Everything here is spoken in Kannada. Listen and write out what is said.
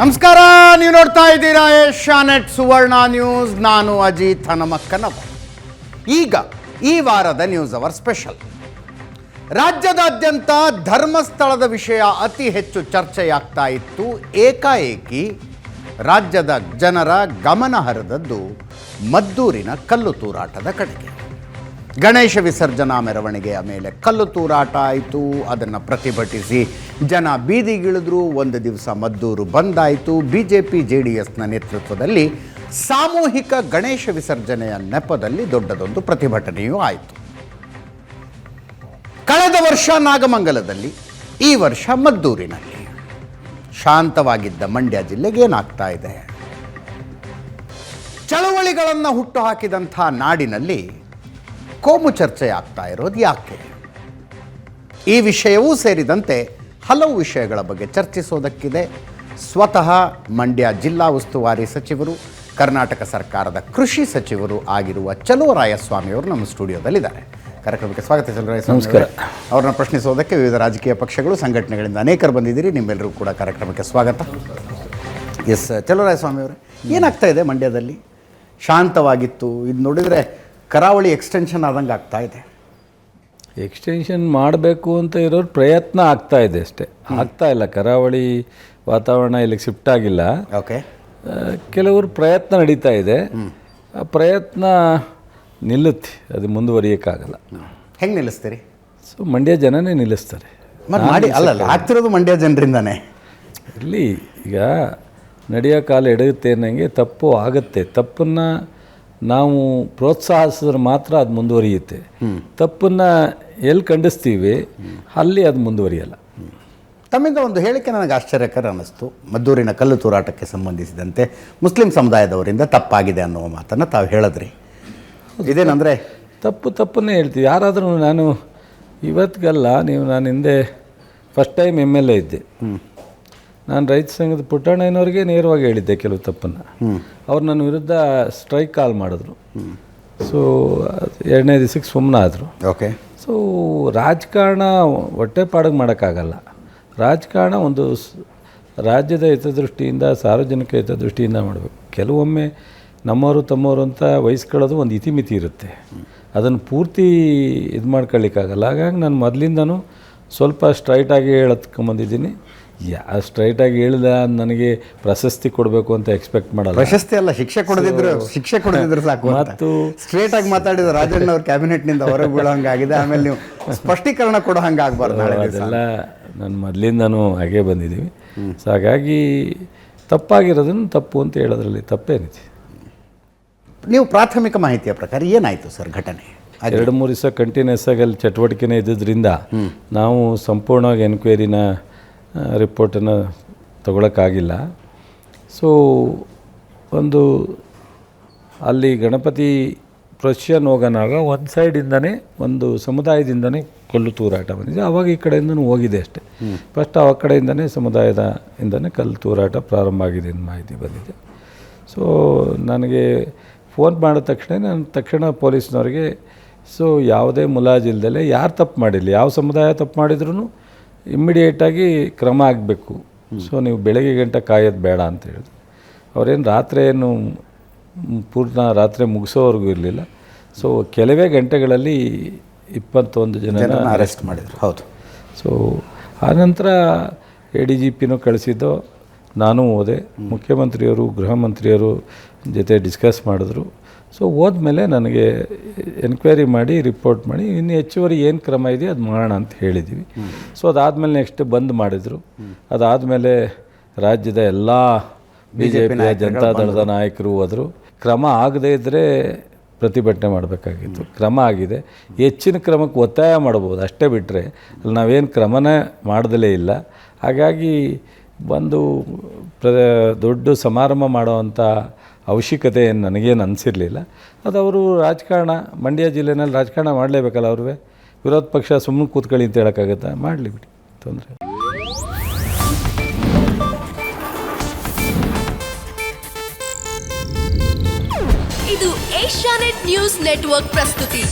ನಮಸ್ಕಾರ, ನೀವು ನೋಡ್ತಾ ಇದ್ದೀರಾ ಏಷ್ಯಾನೆಟ್ ಸುವರ್ಣ ನ್ಯೂಸ್. ನಾನು ಅಜಿತ್ ಹನಮಕ್ಕನವ. ಈಗ ಈ ವಾರದ ನ್ಯೂಸ್ ಅವರ್ ಸ್ಪೆಷಲ್. ರಾಜ್ಯದಾದ್ಯಂತ ಧರ್ಮಸ್ಥಳದ ವಿಷಯ ಅತಿ ಹೆಚ್ಚು ಚರ್ಚೆಯಾಗ್ತಾ ಇತ್ತು. ಏಕಾಏಕಿ ರಾಜ್ಯದ ಜನರ ಗಮನ ಹರಿದದ್ದು ಮದ್ದೂರಿನ ಕಲ್ಲು ತೂರಾಟದ ಕಡೆಗೆ. ಗಣೇಶ ವಿಸರ್ಜನಾ ಮೆರವಣಿಗೆಯ ಮೇಲೆ ಕಲ್ಲು ತೂರಾಟ ಆಯಿತು. ಅದನ್ನು ಪ್ರತಿಭಟಿಸಿ ಜನ ಬೀದಿಗಿಳಿದ್ರು ಒಂದು ದಿವಸ Maddur ಬಂದಾಯಿತು. B J P J D ಎಸ್ನ ನೇತೃತ್ವದಲ್ಲಿ ಸಾಮೂಹಿಕ ಗಣೇಶ ವಿಸರ್ಜನೆಯ ನೆಪದಲ್ಲಿ ದೊಡ್ಡದೊಂದು ಪ್ರತಿಭಟನೆಯೂ ಆಯಿತು. ಕಳೆದ ವರ್ಷ ನಾಗಮಂಗಲದಲ್ಲಿ, ಈ ವರ್ಷ ಮದ್ದೂರಿನಲ್ಲಿ. ಶಾಂತವಾಗಿದ್ದ ಮಂಡ್ಯ ಜಿಲ್ಲೆಗೆ ಏನಾಗ್ತಾ ಇದೆ? ಚಳವಳಿಗಳನ್ನು ಹುಟ್ಟುಹಾಕಿದಂಥ ನಾಡಿನಲ್ಲಿ ಕೋಮು ಚರ್ಚೆ ಆಗ್ತಾ ಇರೋದು ಯಾಕೆ? ಈ ವಿಷಯವೂ ಸೇರಿದಂತೆ ಹಲವು ವಿಷಯಗಳ ಬಗ್ಗೆ ಚರ್ಚಿಸೋದಕ್ಕಿದೆ. ಸ್ವತಃ ಮಂಡ್ಯ ಜಿಲ್ಲಾ ಉಸ್ತುವಾರಿ ಸಚಿವರು ಕರ್ನಾಟಕ ಸರ್ಕಾರದ ಕೃಷಿ ಸಚಿವರು ಆಗಿರುವ ಚಲುವರಾಯಸ್ವಾಮಿಯವರು ನಮ್ಮ ಸ್ಟುಡಿಯೋದಲ್ಲಿದ್ದಾರೆ. ಕಾರ್ಯಕ್ರಮಕ್ಕೆ ಸ್ವಾಗತ ಚಲುವರಾಯಸ್ವಾಮಿ ನಮಸ್ಕಾರ. ಅವ್ರನ್ನ ಪ್ರಶ್ನಿಸೋದಕ್ಕೆ ವಿವಿಧ ರಾಜಕೀಯ ಪಕ್ಷಗಳು ಸಂಘಟನೆಗಳಿಂದ ಅನೇಕರು ಬಂದಿದ್ದೀರಿ. ನಿಮ್ಮೆಲ್ಲರೂ ಕೂಡ ಕಾರ್ಯಕ್ರಮಕ್ಕೆ ಸ್ವಾಗತ. ಎಸ್ ಚಲುವರಾಯಸ್ವಾಮಿ ಅವರೇ ಏನಾಗ್ತಾ ಇದೆ ಮಂಡ್ಯದಲ್ಲಿ? ಶಾಂತವಾಗಿತ್ತು. ಇದು ನೋಡಿದರೆ ಕರಾವಳಿ ಎಕ್ಸ್ಟೆನ್ಷನ್ ಆದಂಗೆ ಆಗ್ತಾ ಇದೆ. ಎಕ್ಸ್ಟೆನ್ಷನ್ ಮಾಡಬೇಕು ಅಂತ ಇರೋರು ಪ್ರಯತ್ನ ಆಗ್ತಾ ಇದೆ ಅಷ್ಟೇ. ಆಗ್ತಾ ಇಲ್ಲ. ಕರಾವಳಿ ವಾತಾವರಣ ಇಲ್ಲಿಗೆ ಶಿಫ್ಟ್ ಆಗಿಲ್ಲ. ಓಕೆ. ಕೆಲವರು ಪ್ರಯತ್ನ ನಡೀತಾ ಇದೆ. ಆ ಪ್ರಯತ್ನ ನಿಲ್ಲುತ್ತೆ. ಅದು ಮುಂದುವರಿಯೋಕ್ಕಾಗಲ್ಲ. ಹೆಂಗೆ ನಿಲ್ಲಿಸ್ತೀರಿ? ಸೊ ಮಂಡ್ಯ ಜನನೇ ನಿಲ್ಲಿಸ್ತಾರೆ. ಮಾಡಿ ಅಲ್ಲ ಆಗ್ತಿರೋದು ಮಂಡ್ಯ ಜನರಿಂದನೇ. ಇಲ್ಲಿ ಈಗ ನಡೆಯೋ ಕಾಲ ಎಡಗುತ್ತೆ ಅನ್ನೋಂಗೆ ತಪ್ಪು ಆಗುತ್ತೆ. ತಪ್ಪನ್ನು ನಾವು ಪ್ರೋತ್ಸಾಹಿಸಿದ್ರೆ ಮಾತ್ರ ಅದು ಮುಂದುವರಿಯುತ್ತೆ. ತಪ್ಪನ್ನು ಎಲ್ಲಿ ಖಂಡಿಸ್ತೀವಿ ಅಲ್ಲಿ ಅದು ಮುಂದುವರಿಯಲ್ಲ. ತಮ್ಮಿಂದ ಒಂದು ಹೇಳಿಕೆ ನನಗೆ ಆಶ್ಚರ್ಯಕರ ಅನ್ನಿಸ್ತು. ಮದ್ದೂರಿನ ಕಲ್ಲು ತೂರಾಟಕ್ಕೆ ಸಂಬಂಧಿಸಿದಂತೆ ಮುಸ್ಲಿಂ ಸಮುದಾಯದವರಿಂದ ತಪ್ಪಾಗಿದೆ ಅನ್ನುವ ಮಾತನ್ನು ತಾವು ಹೇಳಿದ್ರಿ. ಇದೇನಂದರೆ? ತಪ್ಪು ತಪ್ಪನ್ನೇ ಹೇಳ್ತೀವಿ. ಯಾರಾದರೂ ನಾನು ಇವತ್ತಿಗಲ್ಲ ನೀವು ನಾನು ಹಿಂದೆ first time M L A ಇದ್ದೆ. ನಾನು ರೈತ ಸಂಘದ ಪುಟ್ಟಣ್ಣಯ್ಯನವ್ರಿಗೆ ನೇರವಾಗಿ ಹೇಳಿದ್ದೆ ಕೆಲವು ತಪ್ಪನ್ನು. ಅವ್ರು ನನ್ನ ವಿರುದ್ಧ ಸ್ಟ್ರೈಕ್ ಕಾಲ್ ಮಾಡಿದ್ರು. ಸೊ ಎರಡನೇ ದಿವಸಕ್ಕೆ ಸುಮ್ಮನಾದರು ಓಕೆ ಸೊ ರಾಜಕಾರಣ ಹೊಟ್ಟೆಪಾಡಿಗೆ ಮಾಡೋಕ್ಕಾಗಲ್ಲ. ರಾಜಕಾರಣ ಒಂದು ರಾಜ್ಯದ ಹಿತದೃಷ್ಟಿಯಿಂದ ಸಾರ್ವಜನಿಕ ಹಿತದೃಷ್ಟಿಯಿಂದ ಮಾಡಬೇಕು. ಕೆಲವೊಮ್ಮೆ ನಮ್ಮವರು ತಮ್ಮವರು ಅಂತ ವಹಿಸ್ಕೊಳ್ಳೋದು ಒಂದು ಇತಿಮಿತಿ ಇರುತ್ತೆ. ಅದನ್ನು ಪೂರ್ತಿ ಇದು ಮಾಡ್ಕೊಳ್ಳಿಕ್ಕಾಗಲ್ಲ ಹಾಗಾಗಿ ನಾನು ಮೊದಲಿಂದನೂ ಸ್ವಲ್ಪ ಸ್ಟ್ರೈಟಾಗಿ ಹೇಳತ್ಕೊಂಬಂದಿದ್ದೀನಿ. ಯಾ ಸ್ಟ್ರೈಟಾಗಿ ಹೇಳಿದ ನನಗೆ ಪ್ರಶಸ್ತಿ ಕೊಡಬೇಕು ಅಂತ ಎಕ್ಸ್ಪೆಕ್ಟ್ ಮಾಡಲ್ಲ. ಪ್ರಶಸ್ತಿ ಅಲ್ಲ ಶಿಕ್ಷೆ ಕೊಡದಿದ್ರು ಶಿಕ್ಷೆ ಕೊಡದಿದ್ರು ಸಾಕು ಮತ್ತು ಸ್ಟ್ರೇಟ್ ಆಗಿ ಮಾತಾಡಿದ ರಾಜಣ್ಣ ಅವ್ರ ಕ್ಯಾಬಿನೆಟ್ನಿಂದ ಹೊರಗೆ ಬೀಳೋಂಗಾಗಿದೆ. ಆಮೇಲೆ ನೀವು ಸ್ಪಷ್ಟೀಕರಣ ಕೊಡೋ ನಾಳೆ ದಿವಸ. ಅದೆಲ್ಲ ನಾನು ಮೊದಲಿಂದನೂ ಹಾಗೇ ಬಂದಿದ್ದೀವಿ. ಸೊ ಹಾಗಾಗಿ ತಪ್ಪಾಗಿರೋದನ್ನು ತಪ್ಪು ಅಂತ ಹೇಳೋದ್ರಲ್ಲಿ ತಪ್ಪೇನಿದೆ. ನೀವು ಪ್ರಾಥಮಿಕ ಮಾಹಿತಿಯ ಪ್ರಕಾರ ಏನಾಯಿತು ಸರ್ ಘಟನೆ? ಎರಡು ಮೂರು ದಿವಸ ಕಂಟಿನ್ಯೂಸ್ ಆಗಿ ಅಲ್ಲಿ ಚಟುವಟಿಕೆನೇ ಇದ್ದಿದ್ದರಿಂದ ನಾವು ಸಂಪೂರ್ಣವಾಗಿ ಎನ್ಕ್ವೈರಿನ ರಿಪೋರ್ಟನ್ನು ತಗೊಳಕ್ಕಾಗಿಲ್ಲ. ಸೊ ಒಂದು ಅಲ್ಲಿ ಗಣಪತಿ ಪ್ರೊಸೆಷನ್ ಹೋಗೋನಾಗ ಒಂದು ಸೈಡಿಂದನೇ ಒಂದು ಸಮುದಾಯದಿಂದನೇ ಕಲ್ಲು ತೂರಾಟ ಬಂದಿದೆ. ಆವಾಗ ಈ ಕಡೆಯಿಂದನೂ ಹೋಗಿದೆ ಅಷ್ಟೇ. ಫಸ್ಟ್ ಆ ಕಡೆಯಿಂದನೇ ಸಮುದಾಯದ ಇಂದನೇ ಕಲ್ಲು ತೂರಾಟ ಪ್ರಾರಂಭ ಆಗಿದೆ ಅಂತ ಮಾಹಿತಿ ಬಂದಿದೆ. ಸೊ ನನಗೆ ಫೋನ್ ಮಾಡಿದ ತಕ್ಷಣ ನಾನು ತಕ್ಷಣ ಪೊಲೀಸ್ನವ್ರಿಗೆ ಸೊ ಯಾವುದೇ ಮುಲಾಜಿಲ್ದಲ್ಲೇ ಯಾರು ತಪ್ಪು ಮಾಡಿಲ್ಲ? ಯಾವ ಸಮುದಾಯ ತಪ್ಪು ಮಾಡಿದ್ರು ಇಮ್ಮಿಡಿಯೇಟಾಗಿ ಕ್ರಮ ಆಗಬೇಕು. ಸೊ ನೀವು ಬೆಳಗ್ಗೆ ಗಂಟೆ ಕಾಯೋದು ಬೇಡ ಅಂತ ಹೇಳಿದ್ರು. ಅವರೇನು ರಾತ್ರಿ ಏನು ಪೂರ್ಣ ರಾತ್ರಿ ಮುಗಿಸೋವರೆಗೂ ಇರಲಿಲ್ಲ. ಸೊ ಕೆಲವೇ ಗಂಟೆಗಳಲ್ಲಿ ಇಪ್ಪತ್ತೊಂದು ಜನ ಅರೆಸ್ಟ್ ಮಾಡಿದ್ರು. ಹೌದು. ಸೊ ಆನಂತರ ಎ ಡಿ ಜಿ ಪಿನೂ ಕಳಿಸಿದ್ದು. ನಾನು ಹೋದೆ. ಮುಖ್ಯಮಂತ್ರಿಯವರು ಗೃಹ ಮಂತ್ರಿಯವರು ಜೊತೆ ಡಿಸ್ಕಸ್ ಮಾಡಿದ್ರು. ಸೊ ಹೋದ್ಮೇಲೆ ನನಗೆ ಎನ್ಕ್ವೈರಿ ಮಾಡಿ ರಿಪೋರ್ಟ್ ಮಾಡಿ ಇನ್ನು ಹೆಚ್ಚುವರಿ ಏನು ಕ್ರಮ ಇದೆಯೋ ಅದು ಮಾಡೋಣ ಅಂತ ಹೇಳಿದ್ವಿ. ಸೊ ಅದಾದಮೇಲೆ ನೆಕ್ಸ್ಟ್ ಬಂದ್ ಮಾಡಿದರು. ಅದಾದಮೇಲೆ ರಾಜ್ಯದ ಎಲ್ಲ ಬಿ ಜೆ ಪಿಯ ಜನತಾದಳದ ನಾಯಕರು ಹೋದರು. ಕ್ರಮ ಆಗದೇ ಇದ್ದರೆ ಪ್ರತಿಭಟನೆ ಮಾಡಬೇಕಾಗಿತ್ತು. ಕ್ರಮ ಆಗಿದೆ. ಹೆಚ್ಚಿನ ಕ್ರಮಕ್ಕೆ ಒತ್ತಾಯ ಮಾಡ್ಬೋದು. ಅಷ್ಟೇ ಬಿಟ್ಟರೆ ಅಲ್ಲಿ ನಾವೇನು ಕ್ರಮನೇ ಮಾಡ್ದಲೇ ಇಲ್ಲ. ಹಾಗಾಗಿ ಒಂದು ಪ್ರ ದೊಡ್ಡ ಸಮಾರಂಭ ಮಾಡೋವಂಥ ಅವಶ್ಯಕತೆ ಏನು ನನಗೇನು ಅನಿಸಿರಲಿಲ್ಲ. ಅದು ಅವರು ರಾಜಕಾರಣ, ಮಂಡ್ಯ ಜಿಲ್ಲೆನಲ್ಲಿ ರಾಜಕಾರಣ ಮಾಡಲೇಬೇಕಲ್ಲ ಅವ್ರಿಗೆ ವಿರೋಧ ಪಕ್ಷ ಸುಮ್ಮನೆ ಕೂತ್ಕೊಳ್ಳಿ ಅಂತ ಹೇಳೋಕ್ಕಾಗತ್ತಾ? ಮಾಡಲಿ ಬಿಡಿ, ತೊಂದರೆ ಇದು ಏಷ್ಯಾನೆಟ್ ನ್ಯೂಸ್ ನೆಟ್ವರ್ಕ್ ಪ್ರಸ್ತುತಿ.